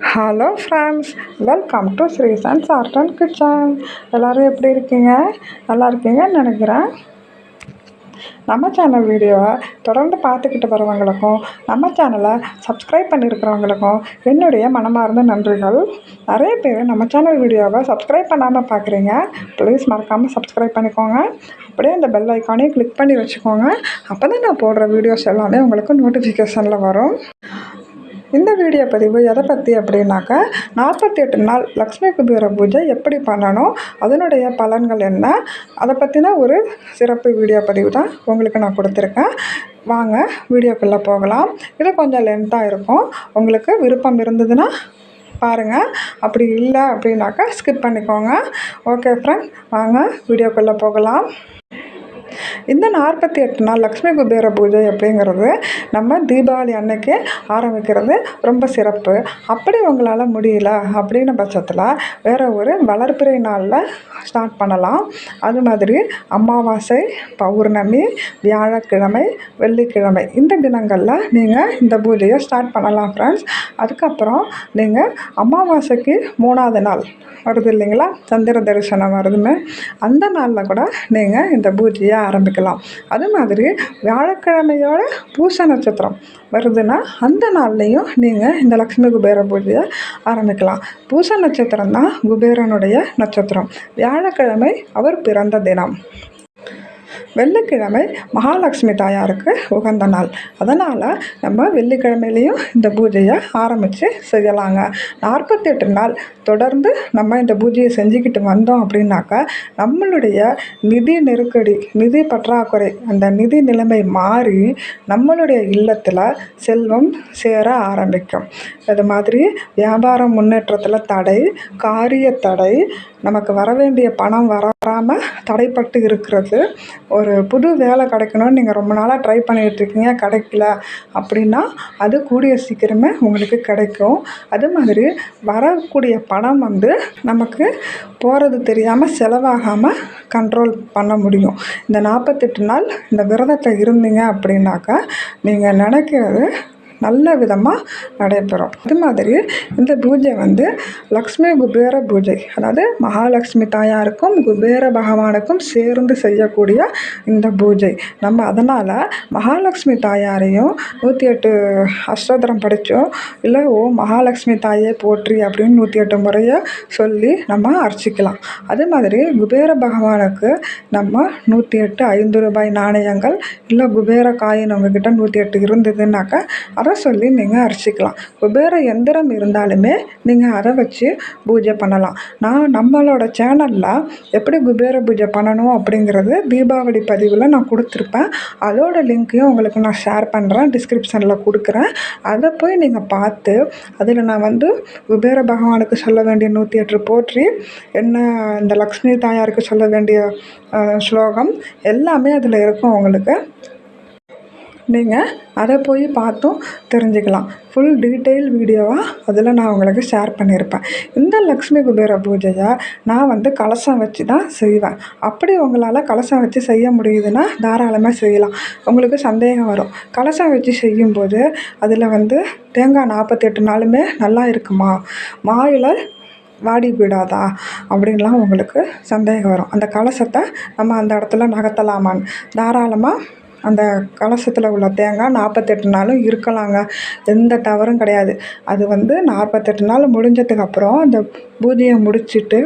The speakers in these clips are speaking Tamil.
Hello friends welcome to Sreesan's art and kitchen எல்லோரும் எப்படி இருக்கீங்க? நல்லா இருக்கீங்கன்னு நினைக்கிறேன். நம்ம சேனல் வீடியோவை தொடர்ந்து பார்த்துக்கிட்டு வரவங்களுக்கும் நம்ம சேனலை சப்ஸ்கிரைப் பண்ணியிருக்கிறவங்களுக்கும் என்னுடைய மனமார்ந்த நன்றிகள். நிறைய பேர் நம்ம சேனல் வீடியோவை சப்ஸ்கிரைப் பண்ணாமல் பார்க்குறீங்க. ப்ளீஸ் மறக்காமல் சப்ஸ்கிரைப் பண்ணிக்கோங்க. அப்படியே அந்த பெல் ஐக்கானையும் கிளிக் பண்ணி வச்சுக்கோங்க. அப்போ தான் நான் போடுற வீடியோஸ் எல்லாமே உங்களுக்கு நோட்டிஃபிகேஷனில் வரும். இந்த வீடியோ பதிவு எதை பற்றி அப்படின்னாக்கா நாற்பத்தி எட்டு நாள் லக்ஷ்மி குபேர பூஜை எப்படி பண்ணணும் அதனுடைய பலன்கள் என்ன அதை பற்றின ஒரு சிறப்பு வீடியோ பதிவு தான் உங்களுக்கு நான் கொடுத்துருக்கேன். வாங்க வீடியோக்குள்ளே போகலாம். இது கொஞ்சம் லென்த்தாக இருக்கும். உங்களுக்கு விருப்பம் இருந்ததுன்னா பாருங்கள் அப்படி இல்லை அப்படின்னாக்கா ஸ்கிப் பண்ணிக்கோங்க. ஓகே ஃப்ரெண்ட் வாங்க வீடியோக்குள்ளே போகலாம். இந்த நாற்பத்தி எட்டு நாள் லக்ஷ்மி குபேர பூஜை அப்படிங்கிறது நம்ம தீபாவளி அன்னைக்கு ஆரம்பிக்கிறது ரொம்ப சிறப்பு. அப்படி உங்களால் முடியல அப்படின்ன பட்சத்தில் வேறு ஒரு வளர்ப்பிறை நாளில் ஸ்டார்ட் பண்ணலாம். அது மாதிரி அமாவாசை பௌர்ணமி வியாழக்கிழமை வெள்ளிக்கிழமை இந்த தினங்களில் நீங்கள் இந்த பூஜையை ஸ்டார்ட் பண்ணலாம் ஃப்ரெண்ட்ஸ் அதுக்கப்புறம் நீங்கள் அமாவாசைக்கு மூணாவது நாள் வருது இல்லைங்களா? சந்திர தரிசனம் வருதுமே அந்த நாளில் கூட நீங்கள் இந்த பூஜையை ஆரம்பிக்கலாம். அது மாதிரி வியாழக்கிழமையோட பூச நட்சத்திரம் வருதுன்னா அந்த நாள்லேயும் நீங்கள் இந்த லக்ஷ்மி குபேர பூஜையை ஆரம்பிக்கலாம். பூச நட்சத்திரம் தான் குபேரனுடைய நட்சத்திரம். வியாழக்கிழமை அவர் பிறந்த தினம். வெள்ளிக்கிழமை மகாலட்சுமி தாயாருக்கு உகந்த நாள். அதனால் நம்ம வெள்ளிக்கிழமையிலையும் இந்த பூஜையை ஆரம்பித்து செய்யலாங்க. நாற்பத்தெட்டு நாள் தொடர்ந்து நம்ம இந்த பூஜையை செஞ்சுக்கிட்டு வந்தோம் அப்படின்னாக்கா நம்மளுடைய நிதி நெருக்கடி நிதி பற்றாக்குறை அந்த நிதி நிலைமை மாறி நம்மளுடைய இல்லத்தில் செல்வம் சேர ஆரம்பிக்கும். அது மாதிரி வியாபாரம் முன்னேற்றத்தில் தடை காரிய தடை நமக்கு வர வேண்டிய பணம் வராமல் தடைப்பட்டு இருக்கிறது ஒரு புது வேலை கிடைக்கணும்னு நீங்கள் ரொம்ப நாளாக ட்ரை பண்ணிகிட்ருக்கீங்க கிடைக்கல அப்படின்னா அது கூடிய சீக்கிரமே உங்களுக்கு கிடைக்கும். அது மாதிரி வரக்கூடிய பணம் வந்து நமக்கு போகிறது தெரியாமல் செலவாகாமல் கண்ட்ரோல் பண்ண முடியும். இந்த நாற்பத்தெட்டு நாள் இந்த விரதத்தை இருந்தீங்க அப்படின்னாக்கா நீங்கள் நினைக்கிறது நல்ல விதமாக நடைபெறும். அது மாதிரி இந்த பூஜை வந்து லக்ஷ்மி குபேர பூஜை. அதாவது மகாலட்சுமி தாயாருக்கும் குபேர பகவானுக்கும் சேர்ந்து செய்யக்கூடிய இந்த பூஜை. நம்ம அதனால் மகாலட்சுமி தாயாரையும் நூற்றி எட்டு அஷ்டோத்திரம் படித்தோம் இல்லை ஓ மகாலட்சுமி தாயே போற்றி அப்படின்னு நூற்றி எட்டு முறையை சொல்லி நம்ம அர்ச்சிக்கலாம். அது மாதிரி குபேர பகவானுக்கு நம்ம நூற்றி எட்டு ஐந்து ரூபாய் நாணயங்கள் இல்லை குபேர காயின் அவங்கக்கிட்ட நூற்றி எட்டு இருந்ததுன்னாக்கா அதை அதை சொல்லி நீங்கள் அரைச்சிக்கலாம். குபேர எந்திரம் இருந்தாலுமே நீங்கள் அதை வச்சு பூஜை பண்ணலாம். நான் நம்மளோட சேனலில் எப்படி குபேர பூஜை பண்ணணும் அப்படிங்கிறது தீபாவளி பதிவில் நான் கொடுத்துருப்பேன். அதோட லிங்க்கையும் உங்களுக்கு நான் ஷேர் பண்ணுறேன் டிஸ்கிரிப்ஷனில் கொடுக்குறேன். அதை போய் நீங்கள் பார்த்து அதில் நான் வந்து குபேர பகவானுக்கு சொல்ல வேண்டிய நூற்றி எட்டு போற்றி என்ன இந்த லக்ஷ்மி தாயாருக்கு சொல்ல வேண்டிய ஸ்லோகம் எல்லாமே அதில் இருக்கும் உங்களுக்கு. நீங்கள் அதை போய் பார்த்தும் தெரிஞ்சுக்கலாம். ஃபுல் டீட்டெயில் வீடியோவாக அதில் நான் உங்களுக்கு ஷேர் பண்ணியிருப்பேன் இந்த லக்ஷ்மி குபேர பூஜையை நான் வந்து கலசம் வச்சு தான் செய்வேன். அப்படி உங்களால் கலசம் வச்சு செய்ய முடியுதுன்னா தாராளமாக செய்யலாம். உங்களுக்கு சந்தேகம் வரும். கலசம் வச்சு செய்யும்போது அதில் வந்து தேங்காய் நாற்பத்தெட்டு நாளுமே நல்லா இருக்குமா? மாயில் வாடி போயிடாதா? அப்படின்லாம் உங்களுக்கு சந்தேகம் வரும். அந்த கலசத்தை நம்ம அந்த இடத்துல நகர்த்தலாமான்னு. தாராளமாக அந்த கலசத்தில் உள்ள தேங்காய் நாற்பத்தெட்டு நாளும் இருக்கலாங்க. எந்த தவறும் கிடையாது. அது வந்து நாற்பத்தெட்டு நாள் முடிஞ்சதுக்கப்புறம் அந்த பூஜையை முடிச்சுட்டு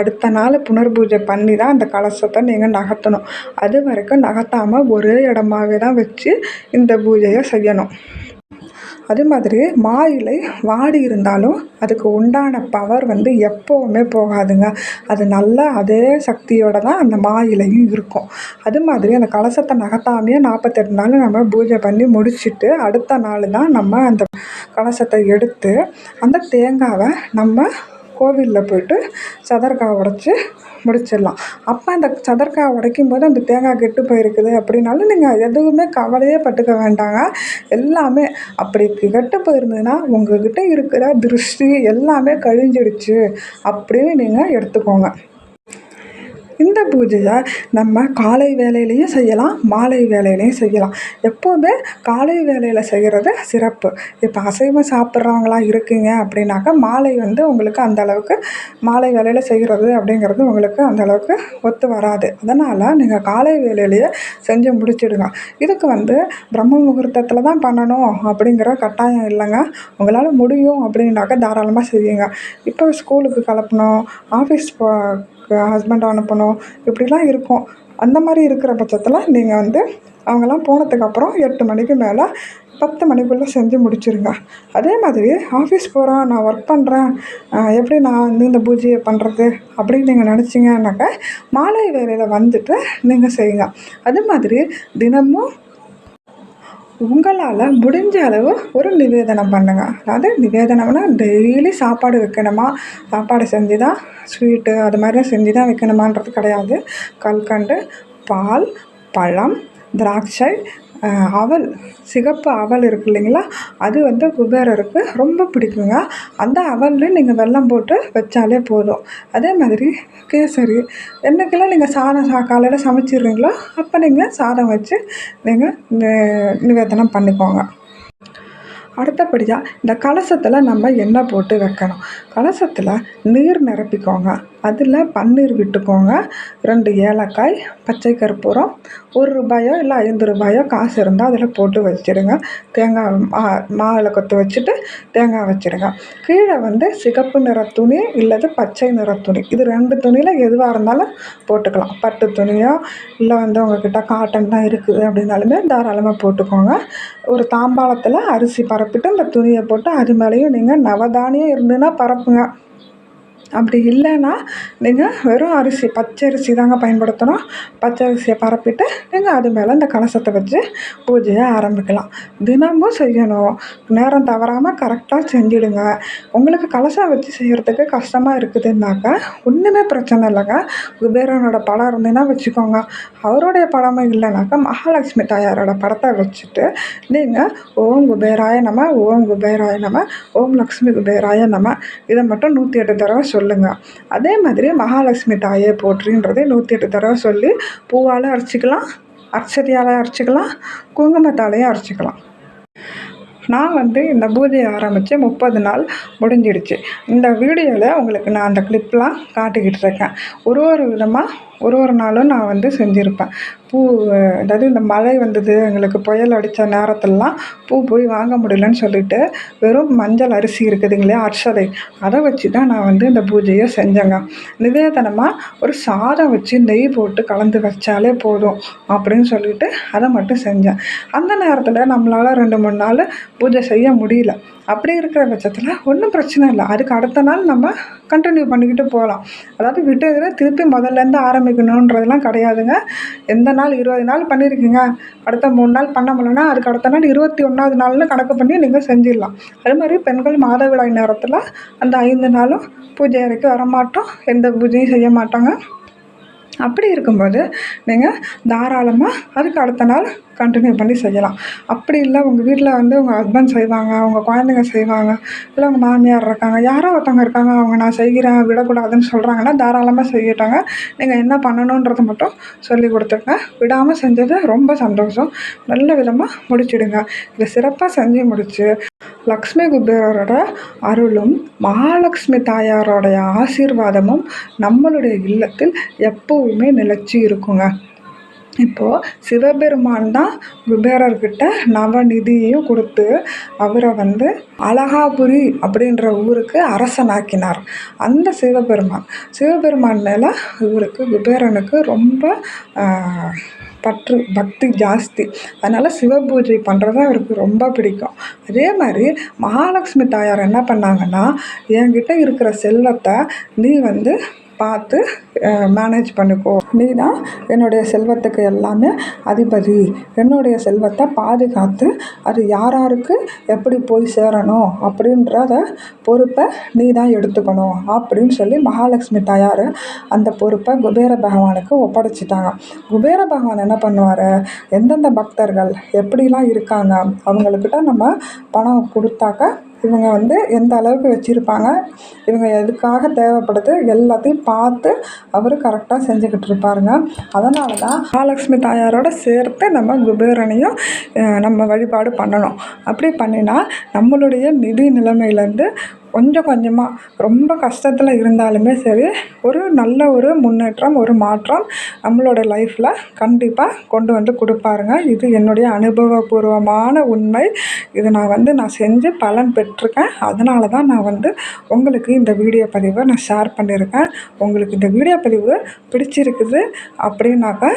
அடுத்த நாள் புனர் பூஜை பண்ணி தான் அந்த கலசத்தை நீங்கள் நகர்த்தணும். அது வரைக்கும் நகர்த்தாமல் ஒரே இடமாவே தான் வச்சு இந்த பூஜையை செய்யணும். அது மாதிரி மா இலை வாடி இருந்தாலும் அதுக்கு உண்டான பவர் வந்து எப்போவுமே போகாதுங்க. அது நல்லா அதே சக்தியோடு தான் அந்த மா இலையும் இருக்கும். அது மாதிரி அந்த கலசத்தை நகர்த்தாமையே நாற்பத்தெட்டு நாள் நம்ம பூஜை பண்ணி முடிச்சுட்டு அடுத்த நாள் தான் நம்ம அந்த கலசத்தை எடுத்து அந்த தேங்காவை நம்ம கோவிலில் போய்ட்டு சதர்காய் உடச்சி முடிச்சிடலாம். அப்போ அந்த சதற்காய் உடைக்கும் போது அந்த தேங்காய் கெட்டு போயிருக்குது அப்படின்னாலும் நீங்கள் எதுவுமே கவலையே பட்டுக்க வேண்டாங்க. எல்லாமே அப்படி கெட்டு போயிருந்ததுன்னா உங்கள்கிட்ட இருக்கிற திருஷ்டி எல்லாமே கழிஞ்சிடுச்சு அப்படின்னு நீங்கள் எடுத்துக்கோங்க. இந்த பூஜையை நம்ம காலை வேலையிலையும் செய்யலாம் மாலை வேலையிலையும் செய்யலாம். எப்போவுமே காலை வேலையில் செய்கிறது சிறப்பு. இப்போ அசைவம் சாப்பிட்றவங்களா இருக்கீங்க அப்படின்னாக்கா மாலை வந்து உங்களுக்கு அந்த அளவுக்கு மாலை வேலையில் செய்கிறது அப்படிங்கிறது உங்களுக்கு அந்த அளவுக்கு ஒத்து வராது. அதனால் நீங்கள் காலை வேலையிலையே செஞ்சு முடிச்சிடுங்க. இதுக்கு வந்து பிரம்ம முகூர்த்தத்தில் தான் பண்ணணும் அப்படிங்கிற கட்டாயம் இல்லைங்க. உங்களால் முடியும் அப்படின்னாக்கா தாராளமாக செய்யுங்க. இப்போ ஸ்கூலுக்கு கிளப்பணும் ஆஃபீஸ் போ ஹஸ்பண்ட் அனுப்பணும் இப்படிலாம் இருக்கும். அந்த மாதிரி இருக்கிற பட்சத்தில் நீங்கள் வந்து அவங்கெல்லாம் போனதுக்கப்புறம் எட்டு மணிக்கு மேலே பத்து மணிக்குள்ளே செஞ்சு முடிச்சுருங்க. அதே மாதிரி ஆஃபீஸ் போகிறேன் நான் ஒர்க் பண்ணுறேன் எப்படி நான் வந்து இந்த பூஜையை பண்ணுறது அப்படின்னு நீங்கள் நினச்சிங்கன்னாக்கா மாலை வேலையில் வந்துட்டு நீங்கள் செய்யுங்க. அது மாதிரி தினமும் உங்களால் முடிஞ்ச அளவு ஒரு நிவேதனம் பண்ணுங்கள் அதாவது நிவேதனம்னா டெய்லி சாப்பாடு வைக்கணுமா? சாப்பாடு செஞ்சு தான் ஸ்வீட்டு அது மாதிரிலாம் செஞ்சு தான் வைக்கணுமான்றது கிடையாது. கல்கண்டு பால் பழம் திராட்சை அவல் சிகப்பு அவல் இருக்குது இல்லைங்களா? அது வந்து குபேரருக்கு ரொம்ப பிடிக்குங்க. அந்த அவலில் நீங்கள் வெல்லம் போட்டு வச்சாலே போதும். அதே மாதிரி கேசரி என்றைக்கெல்லாம் நீங்கள் சாதம் சா காலையில் சமைச்சிடுறீங்களோ அப்போ நீங்கள் சாதம் வச்சு நீங்கள் நிவேதனம் பண்ணிக்கோங்க. அடுத்தபடியாக இந்த கலசத்தில் நம்ம எண்ணெய் போட்டு வைக்கணும். கலசத்தில் நீர் நிரப்பிக்கோங்க. அதில் பன்னீர் விட்டுக்கோங்க. ரெண்டு ஏலக்காய் பச்சை கற்பூரம் ஒரு ரூபாயோ இல்லை ஐந்து ரூபாயோ காசு இருந்தால் அதில் போட்டு வச்சுடுங்க. தேங்காய் மா மாவில் கொத்து வச்சுட்டு தேங்காய் வச்சுடுங்க. கீழே வந்து சிகப்பு நிற துணி இல்லது பச்சை நிற துணி. இது ரெண்டு துணியில் எதுவாக இருந்தாலும் போட்டுக்கலாம். பட்டு துணியோ இல்லை வந்து உங்ககிட்ட காட்டன் தான் இருக்குது அப்படின்னாலுமே தாராளமாக போட்டுக்கோங்க. ஒரு தாம்பாளத்தில் அரிசி பரப்பிட்டு அந்த துணியை போட்டு அது மேலேயும் நீங்கள் நவதானியம் இருந்துன்னா பரப்புங்க. அப்படி இல்லைன்னா நீங்கள் வெறும் அரிசி பச்சரிசி தாங்க பயன்படுத்தணும். பச்சரிசியை பரப்பிட்டு நீங்கள் அது மேலே இந்த கலசத்தை வச்சு பூஜையை ஆரம்பிக்கலாம். தினமும் செய்யணும். நேரம் தவறாமல் கரெக்டாக செஞ்சிடுங்க. உங்களுக்கு கலசம் வச்சு செய்கிறதுக்கு கஷ்டமாக இருக்குதுன்னாக்கா ஒன்றுமே பிரச்சனை இல்லைங்க. குபேரனோட படம் இருந்ததுன்னா வச்சுக்கோங்க. அவருடைய படமும் இல்லைனாக்கா மகாலட்சுமி தாயாரோட படத்தை வச்சுட்டு நீங்கள் ஓம் குபேராய நம்ம ஓம் குபேராய நம்ம ஓம் லக்ஷ்மி குபேராய நம்ம இதை மட்டும் நூற்றி எட்டு தடவை சொல்லுங்கள் அதே மாதிரி மகாலட்சுமி தாயே போற்றின்றதை நூற்றி எட்டு தடவை சொல்லி பூவால் அரைச்சிக்கலாம் அர்ச்சதியால் அரைச்சிக்கலாம் குங்குமத்தாலையும் அரைச்சிக்கலாம். நான் வந்து இந்த பூஜையை ஆரம்பித்து முப்பது நாள் முடிஞ்சிடுச்சு. இந்த வீடியோவில் உங்களுக்கு நான் அந்த கிளிப்லாம் காட்டிக்கிட்டு இருக்கேன். ஒரு ஒரு விதமாக ஒரு ஒரு நாளும் நான் வந்து செஞ்சுருப்பேன். பூ அதாவது இந்த மழை வந்தது எங்களுக்கு புயல் அடித்த நேரத்துலலாம் பூ போய் வாங்க முடியலன்னு சொல்லிட்டு வெறும் மஞ்சள் அரிசி இருக்குதுங்களே அர்ஷதை அதை வச்சு தான் நான் வந்து இந்த பூஜையை செஞ்சேங்க. நிவேதனமாக ஒரு சாதம் வச்சு நெய் போட்டு கலந்து வச்சாலே போதும் அப்படின்னு சொல்லிட்டு அதை மட்டும் செஞ்சேன். அந்த நேரத்தில் நம்மளால் ரெண்டு மூணு நாள் பூஜை செய்ய முடியல. அப்படி இருக்கிற பட்சத்தில் ஒன்றும் பிரச்சனை இல்லை. அதுக்கு அடுத்த நாள் நம்ம கண்டினியூ பண்ணிக்கிட்டு போகலாம் அதாவது விட்டதில் திருப்பி முதல்லேருந்து ஆரம்பிக்கணுன்றதெல்லாம் கிடையாதுங்க. எந்த நாள் இருபது நாள் பண்ணியிருக்கீங்க அடுத்த மூணு நாள் பண்ண முடியலன்னா அதுக்கு அடுத்த நாள் இருபத்தி ஒன்றாவது நாள்னு கணக்கு பண்ணி நீங்கள் செஞ்சிடலாம். அது மாதிரி பெண்கள் மாதவிடாய் நேரத்தில் அந்த ஐந்து நாளும் பூஜை அறைக்கு வரமாட்டோம். எந்த பூஜையும் செய்ய மாட்டாங்க. அப்படி இருக்கும்போது நீங்கள் தாராளமாக அதுக்கு அடுத்த நாள் கண்டினியூ பண்ணி செய்யலாம். அப்படி இல்லை உங்கள் வீட்டில் வந்து உங்கள் ஹஸ்பண்ட் செய்வாங்க உங்கள் குழந்தைங்க செய்வாங்க இல்லை உங்கள் மாமியார் இருக்காங்க யாரோ ஒருத்தவங்க இருக்காங்க அவங்க நான் செய்கிறேன் விடக்கூடாதுன்னு சொல்கிறாங்கன்னா தாராளமாக செய்யட்டாங்க. நீங்கள் என்ன பண்ணணுன்றதை மட்டும் சொல்லி கொடுத்துருங்க. விடாமல் செஞ்சது ரொம்ப சந்தோஷம். நல்ல விதமாக முடிச்சிடுங்க. இதை சிறப்பாக செஞ்சு முடித்து லக்ஷ்மி குபேரரோட அருளும் மகாலட்சுமி தாயாரோடைய ஆசீர்வாதமும் நம்மளுடைய இல்லத்தில் எப்போவுமே நிலச்சி இருக்குங்க. இப்போது சிவபெருமான் தான் குபேரர்கிட்ட நவநிதியையும் கொடுத்து அவரை வந்து அழகாபுரி அப்படின்ற ஊருக்கு அரசனாக்கினார். அந்த சிவபெருமான் சிவபெருமான் மேலே இவருக்கு குபேரனுக்கு ரொம்ப பற்று பக்தி ஜாஸ்தி. அதனால் சிவ பூஜை பண்ணுறது அவருக்கு ரொம்ப பிடிக்கும். அதே மாதிரி மகாலட்சுமி தாயார் என்ன பண்ணாங்கன்னா என்கிட்ட இருக்கிற செல்வத்தை நீ வந்து பார்த்து மேனேஜ் பண்ணிக்கோ. நீ தான் என்னுடைய செல்வத்துக்கு எல்லாமே அதிபதி. என்னுடைய செல்வத்தை பாதுகாத்து அது யார் யாருக்கு எப்படி போய் சேரணும் அப்படின்றத பொறுப்பை நீ தான் எடுத்துக்கணும் அப்படின்னு சொல்லி மகாலட்சுமி தாயார் அந்த பொறுப்பை குபேர பகவானுக்கு ஒப்படைச்சிட்டாங்க. குபேர பகவான் என்ன பண்ணுவார்? எந்தெந்த பக்தர்கள் எப்படிலாம் இருக்காங்க? அவங்களுக்கிட்ட நம்ம பணம் கொடுத்தாக்க இவங்க வந்து எந்த அளவுக்கு வச்சுருப்பாங்க இவங்க எதுக்காக தேவைப்படுது எல்லாத்தையும் பார்த்து அவர் கரெக்டாக செஞ்சுக்கிட்டு இருப்பாருங்க. அதனால தான் மகாலட்சுமி தாயாரோட சேர்த்து நம்ம குபேரனையும் நம்ம வழிபாடு பண்ணணும். அப்படி பண்ணினா நம்மளுடைய நிதி நிலைமையிலேருந்து கொஞ்சம் கொஞ்சமாக ரொம்ப கஷ்டத்தில் இருந்தாலுமே சரி ஒரு நல்ல ஒரு முன்னேற்றம் ஒரு மாற்றம் நம்மளோட லைஃப்பில் கண்டிப்பாக கொண்டு வந்து கொடுப்பாருங்க. இது என்னுடைய அனுபவபூர்வமான உண்மை. இது நான் வந்து நான் செஞ்சு பலன் பெற்றிருக்கேன். அதனால தான் நான் வந்து உங்களுக்கு இந்த வீடியோ பதிவை நான் ஷேர் பண்ணியிருக்கேன். உங்களுக்கு இந்த வீடியோ பதிவு பிடிச்சிருக்குது அப்படின்னாக்கா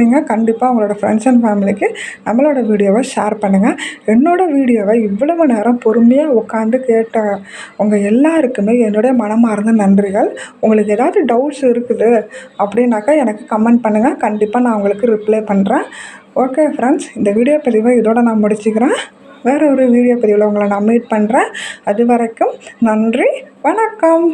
நீங்கள் கண்டிப்பாக உங்களோட ஃப்ரெண்ட்ஸ் அண்ட் ஃபேமிலிக்கு நம்மளோட வீடியோவை ஷேர் பண்ணுங்கள் என்னோடய வீடியோவை இவ்வளவு நேரம் பொறுமையாக உட்காந்து கேட்ட உங்கள் எல்லாருக்குமே என்னுடைய மனமார்ந்த நன்றிகள். உங்களுக்கு ஏதாவது டவுட்ஸ் இருக்குது அப்படின்னாக்கா எனக்கு கமெண்ட் பண்ணுங்கள் கண்டிப்பாக நான் உங்களுக்கு ரிப்ளை பண்ணுறேன் ஓகே ஃப்ரெண்ட்ஸ் இந்த வீடியோ பதிவை இதோட நான் முடிச்சுக்கிறேன். வேறு ஒரு வீடியோ பதிவில் உங்களை நான் மீட் பண்ணுறேன் அது வரைக்கும் நன்றி வணக்கம்.